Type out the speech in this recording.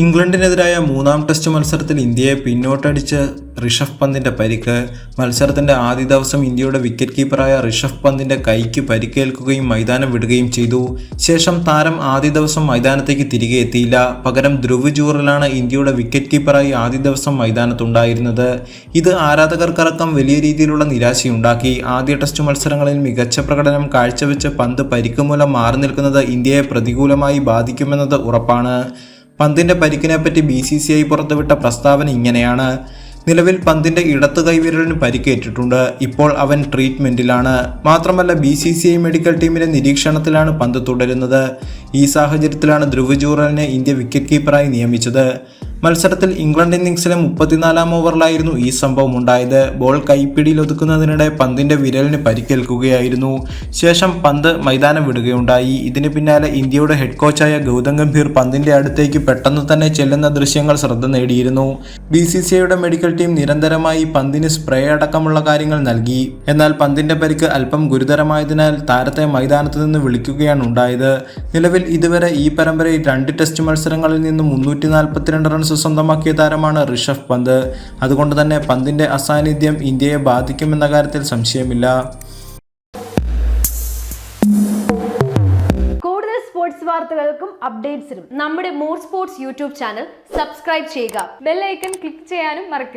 ഇംഗ്ലണ്ടിനെതിരായ മൂന്നാം ടെസ്റ്റ് മത്സരത്തിൽ ഇന്ത്യയെ പിന്നോട്ടടിച്ച ഋഷഭ് പന്തിന്റെ പരിക്ക്. മത്സരത്തിന്റെ ആദ്യ ദിവസം ഇന്ത്യയുടെ വിക്കറ്റ് കീപ്പറായ ഋഷഭ് പന്തിന്റെ കൈക്ക് പരിക്കേൽക്കുകയും മൈതാനം വിടുകയും ചെയ്തു. ശേഷം താരം ആദ്യ ദിവസം മൈതാനത്തേക്ക് തിരികെ എത്തിയില്ല. പകരം ധ്രുവ് ജൂറലാണ് ഇന്ത്യയുടെ വിക്കറ്റ് കീപ്പറായി ആദ്യ ദിവസം മൈതാനത്തുണ്ടായിരുന്നത്. ഇത് ആരാധകർക്കടക്കം വലിയ രീതിയിലുള്ള നിരാശയുണ്ടാക്കി. ആദ്യ ടെസ്റ്റ് മത്സരങ്ങളിൽ മികച്ച പ്രകടനം കാഴ്ചവെച്ച പന്ത് പരിക്കുമൂലം മാറി നിൽക്കുന്നത് ഇന്ത്യയെ പ്രതികൂലമായി ബാധിക്കുമെന്നത് ഉറപ്പാണ്. പന്തിന്റെ പരിക്കിനെപ്പറ്റി ബി സി സി ഐ പുറത്തുവിട്ട പ്രസ്താവന ഇങ്ങനെയാണ്. നിലവിൽ പന്തിന്റെ ഇടത്ത് കൈവിരലിന് പരിക്കേറ്റിട്ടുണ്ട്. ഇപ്പോൾ അവൻ ട്രീറ്റ്മെന്റിലാണ്. മാത്രമല്ല B C C I medical ടീമിന്റെ നിരീക്ഷണത്തിലാണ് പന്ത് തുടരുന്നത്. ഈ സാഹചര്യത്തിലാണ് ധ്രുവ് ജൂറലിനെ ഇന്ത്യ വിക്കറ്റ് കീപ്പറായി നിയമിച്ചത്. മത്സരത്തിൽ ഇംഗ്ലണ്ട് ഇന്നിംഗ്സിലെ മുപ്പത്തിനാലാം ഓവറിലായിരുന്നു ഈ സംഭവം ഉണ്ടായത്. ബോൾ കൈപ്പിടിയിൽ ഒതുക്കുന്നതിനിടെ പന്തിന്റെ വിരലിന് പരിക്കേൽക്കുകയായിരുന്നു. ശേഷം പന്ത് മൈതാനം വിടുകയുണ്ടായി. ഇതിന് പിന്നാലെ ഇന്ത്യയുടെ ഹെഡ് കോച്ചായ ഗൗതം ഗംഭീർ പന്തിന്റെ അടുത്തേക്ക് പെട്ടെന്ന് തന്നെ ചെല്ലുന്ന ദൃശ്യങ്ങൾ ശ്രദ്ധ നേടിയിരുന്നു. ബി സി സി ഐയുടെ മെഡിക്കൽ ടീം നിരന്തരമായി പന്തിന് സ്പ്രേ അടക്കമുള്ള കാര്യങ്ങൾ നൽകി. എന്നാൽ പന്തിന്റെ പരിക്ക് അല്പം ഗുരുതരമായതിനാൽ താരത്തെ മൈതാനത്ത് നിന്ന് വിളിക്കുകയാണ് ഉണ്ടായത്. നിലവിൽ ഇതുവരെ ഈ പരമ്പരയിൽ രണ്ട് ടെസ്റ്റ് മത്സരങ്ങളിൽ നിന്നും മുന്നൂറ്റി നാൽപ്പത്തിരണ്ട് സ്വന്തമാക്കിയ താരമാണ് ഋഷഭ് പന്ത്. അതുകൊണ്ട് തന്നെ പന്തിന്റെ അസാന്നിധ്യം ഇന്ത്യയെ ബാധിക്കുമെന്ന കാര്യത്തിൽ സംശയമില്ല. കൂടുതൽ സ്പോർട്സ് വാർത്തകൾക്കും അപ്ഡേറ്റ്സിനും നമ്മുടെ more sports YouTube channel subscribe ചെയ്യുക. ബെല്ലൈക്കൺ ക്ലിക്ക് ചെയ്യാനും മറക്കരുത്.